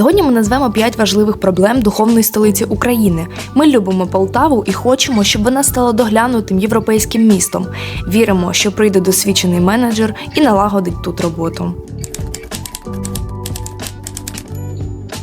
Сьогодні ми назвемо п'ять важливих проблем духовної столиці України. Ми любимо Полтаву і хочемо, щоб вона стала доглянутим європейським містом. Віримо, що прийде досвідчений менеджер і налагодить тут роботу.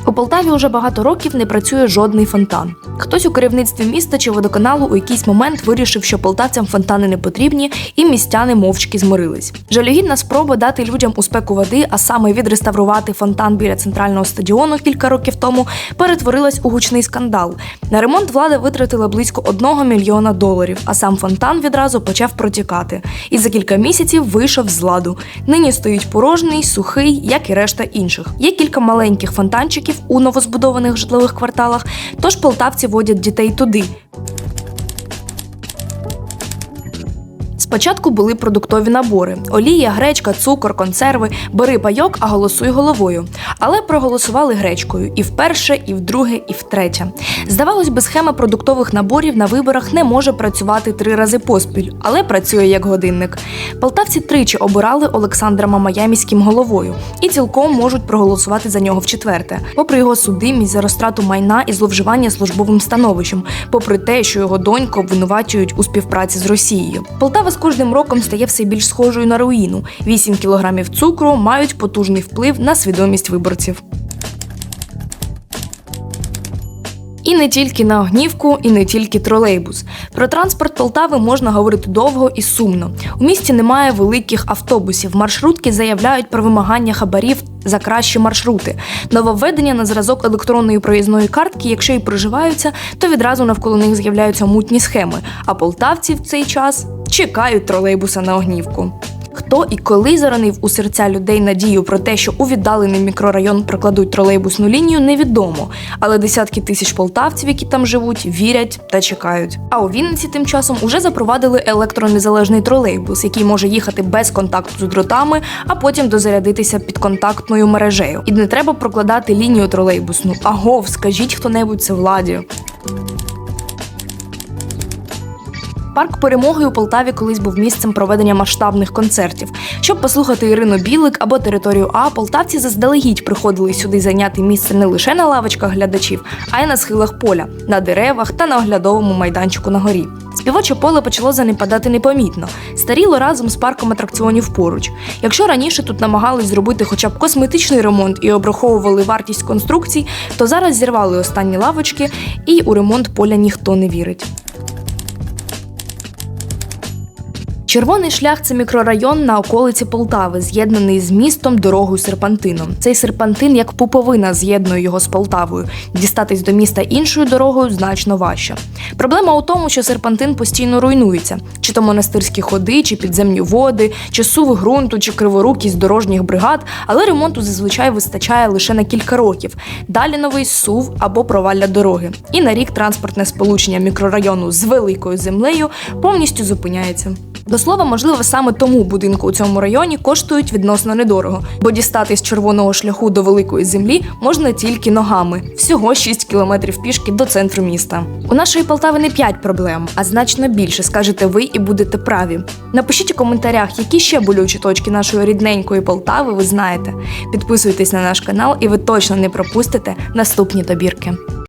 У Полтаві уже багато років не працює жодний фонтан. Хтось у керівництві міста чи водоканалу у якийсь момент вирішив, що полтавцям фонтани не потрібні, і містяни мовчки змирились. Жалюгідна спроба дати людям у спеку води, а саме відреставрувати фонтан біля центрального стадіону кілька років тому, перетворилась у гучний скандал. На ремонт влада витратила близько 1 мільйона доларів, а сам фонтан відразу почав протікати. І за кілька місяців вийшов з ладу. Нині стоїть порожній, сухий, як і решта інших. Є кілька маленьких фонтанчиків у новозбудованих житлових кварталах, тож полтавці водять дітей туди. Спочатку були продуктові набори: олія, гречка, цукор, консерви, бери пайок, а голосуй головою. Але проголосували гречкою і вперше, і вдруге, і втретє. Здавалось би, схема продуктових наборів на виборах не може працювати три рази поспіль, але працює як годинник. Полтавці тричі обирали Олександра Мамая міським головою і цілком можуть проголосувати за нього вчетверте, попри його судимість за розтрату майна і зловживання службовим становищем, попри те, що його доньку обвинувачують у співпраці з Росією. Полтава кожним роком стає все більш схожою на руїну. 8 кілограмів цукру мають потужний вплив на свідомість виборців. І не тільки на огнівку, і не тільки тролейбус. Про транспорт Полтави можна говорити довго і сумно. У місті немає великих автобусів. Маршрутки заявляють про вимагання хабарів за кращі маршрути. Нововведення на зразок електронної проїзної картки, якщо і проживаються, то відразу навколо них з'являються мутні схеми. А полтавці в цей час чекають тролейбуса на огнівку. Хто і коли заронив у серця людей надію про те, що у віддалений мікрорайон прокладуть тролейбусну лінію, невідомо. Але десятки тисяч полтавців, які там живуть, вірять та чекають. А у Вінниці тим часом уже запровадили електронезалежний тролейбус, який може їхати без контакту з дротами, а потім дозарядитися під контактною мережею. І не треба прокладати лінію тролейбусну. Агов, скажіть хто-небудь це владі. Парк перемоги у Полтаві колись був місцем проведення масштабних концертів. Щоб послухати Ірину Білик або територію А, полтавці заздалегідь приходили сюди зайняти місце не лише на лавочках глядачів, а й на схилах поля, на деревах та на оглядовому майданчику на горі. Співоче поле почало занепадати непомітно, старіло разом з парком атракціонів поруч. Якщо раніше тут намагались зробити хоча б косметичний ремонт і обраховували вартість конструкцій, то зараз зірвали останні лавочки, і у ремонт поля ніхто не вірить. Червоний шлях це мікрорайон на околиці Полтави, з'єднаний з містом дорогою серпантином. Цей серпантин як пуповина з'єднує його з Полтавою. Дістатись до міста іншою дорогою значно важче. Проблема у тому, що серпантин постійно руйнується: чи то монастирські ходи, чи підземні води, чи суви ґрунту, чи криворукість дорожніх бригад, але ремонту зазвичай вистачає лише на кілька років. Далі новий сув або провалля дороги. І на рік транспортне сполучення мікрорайону з великою землею повністю зупиняється. Слова, можливо, саме тому будинку у цьому районі коштують відносно недорого, бо дістатись червоного шляху до великої землі можна тільки ногами. Всього 6 кілометрів пішки до центру міста. У нашої Полтави не 5 проблем, а значно більше скажете ви і будете праві. Напишіть у коментарях, які ще болючі точки нашої рідненької Полтави ви знаєте. Підписуйтесь на наш канал, і ви точно не пропустите наступні добірки.